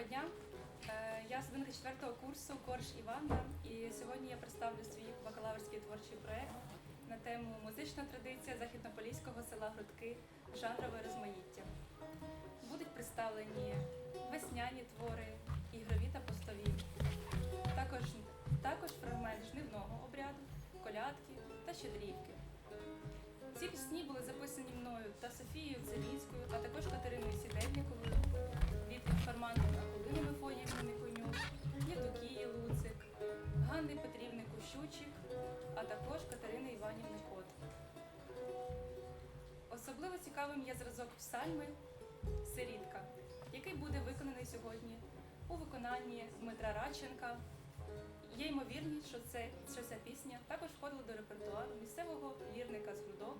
Доброго дня. Е, Я студентка 4 курсу Корж Іванна, і сьогодні я представлю свій бакалаврський творчий проєкт на тему Музична традиція західнополіського села Грудки, жанрове розмаїття. Будуть представлені весняні твори, ігрові та постові, також, також фрагмент жнивного обряду, колядки та щедрівки. Ці пісні були записані мною та Софією Целінською, а також Катериною Сідельниковою а також Катерини Іванівни Кот. Особливо цікавим є зразок псальми Сирітка, який буде виконаний сьогодні у виконанні Дмитра Радченка. Є ймовірність, що, це, що ця пісня також входила до репертуару місцевого лірника з грудок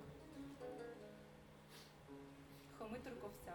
Хоми Турковця.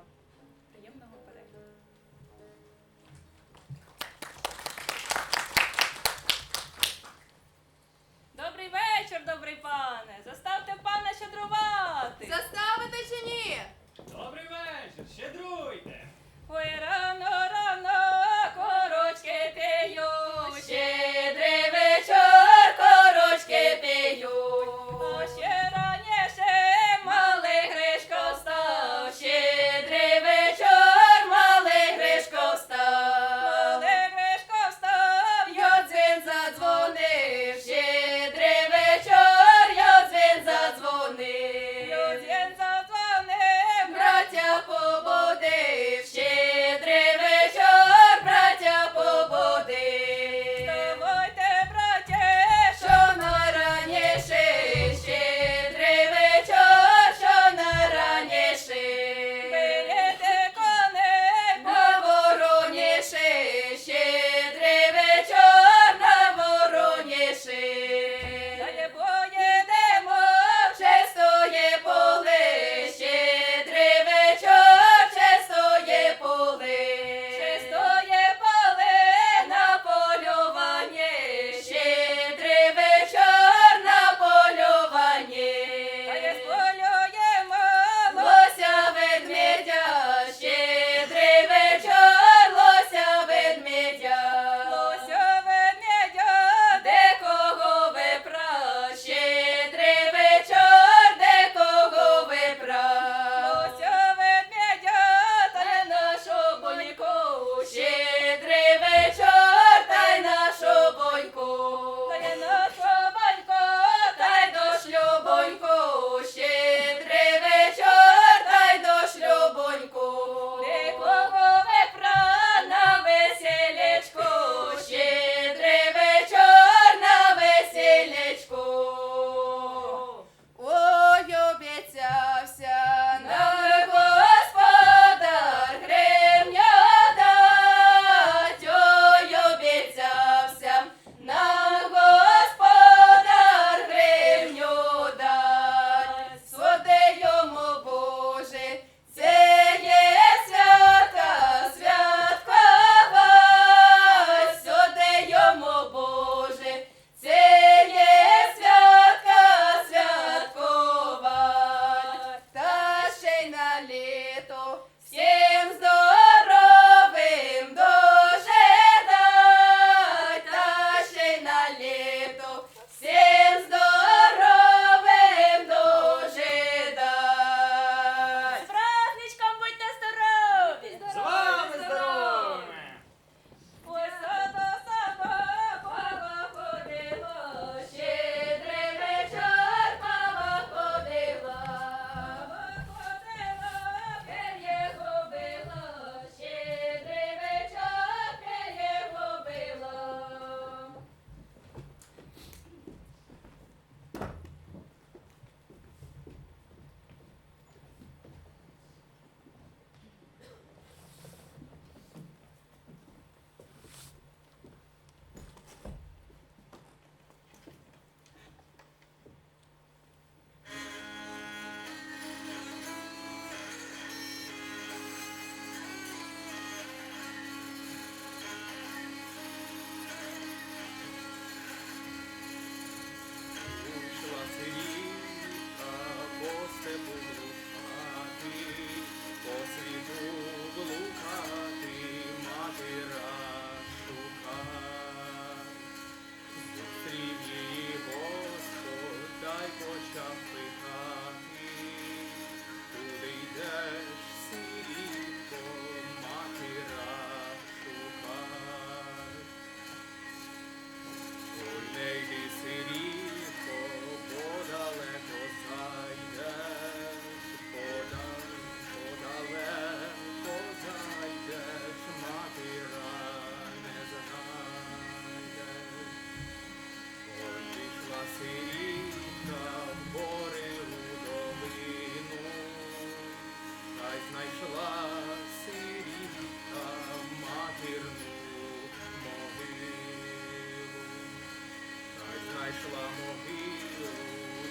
могилу,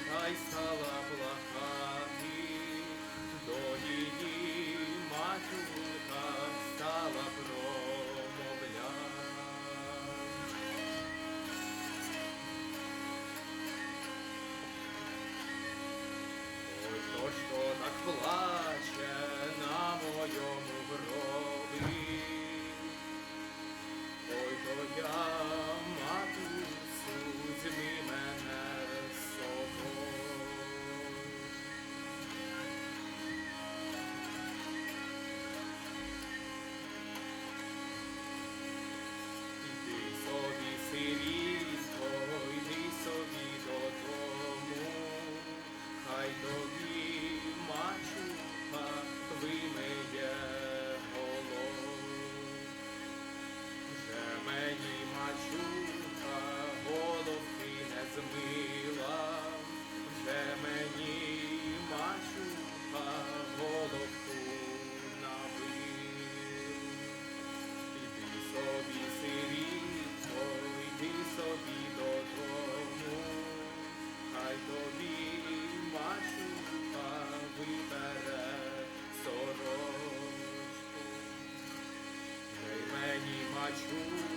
та й стала плакати, до її матюка стала. my true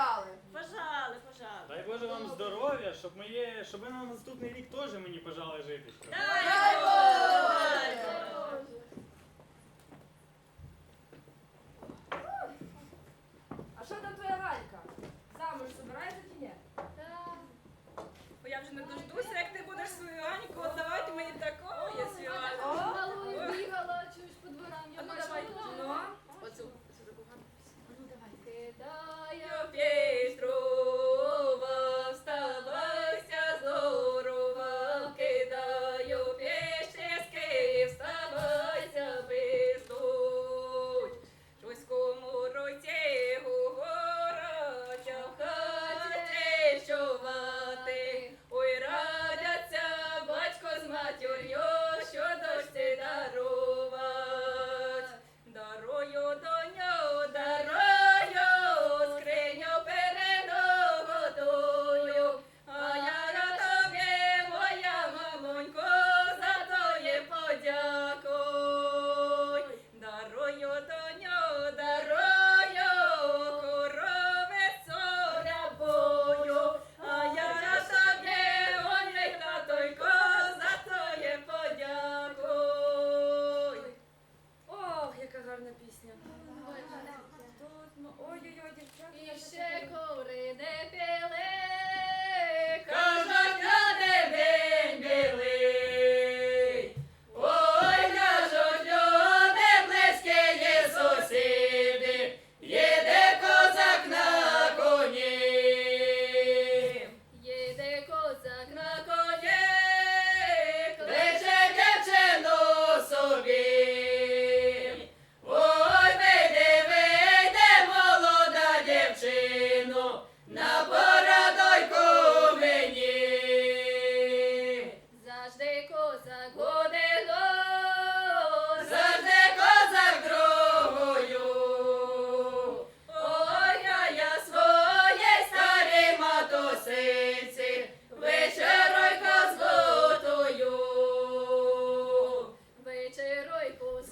пожали. Пожали, пожали. Дай Боже вам здоров'я, щоб моє, щоб ви на наступний рік теж мені пожали жити. Дай Боже! Дай Боже!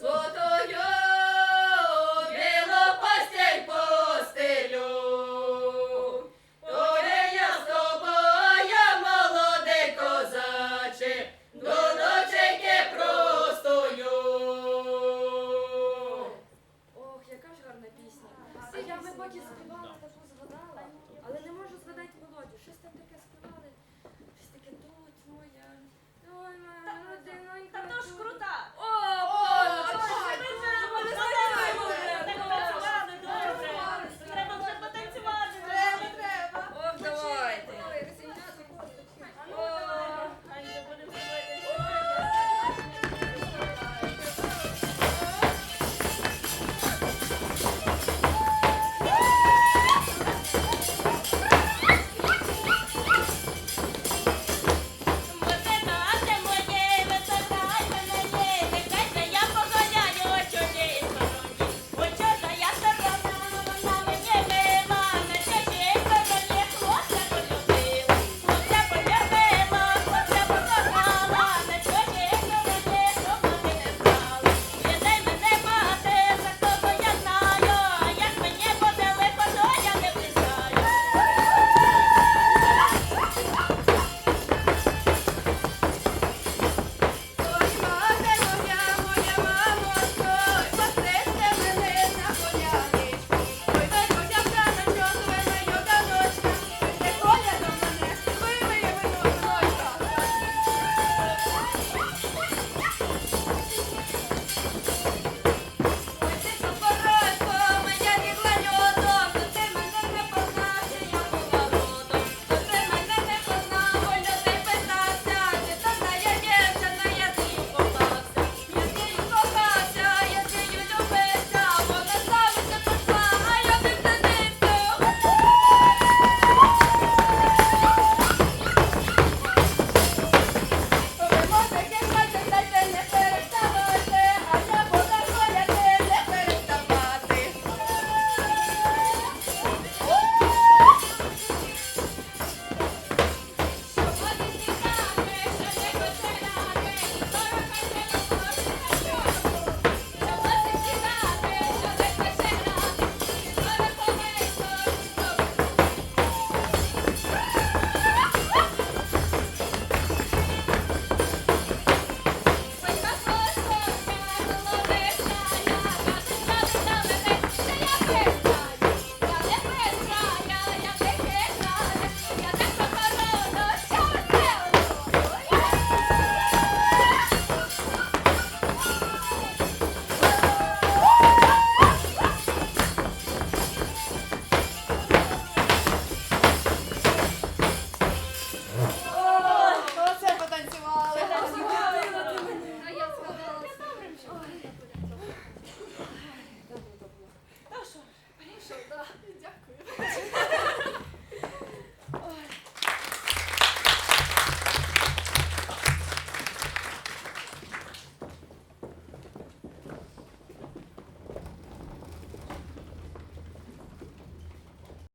Золотою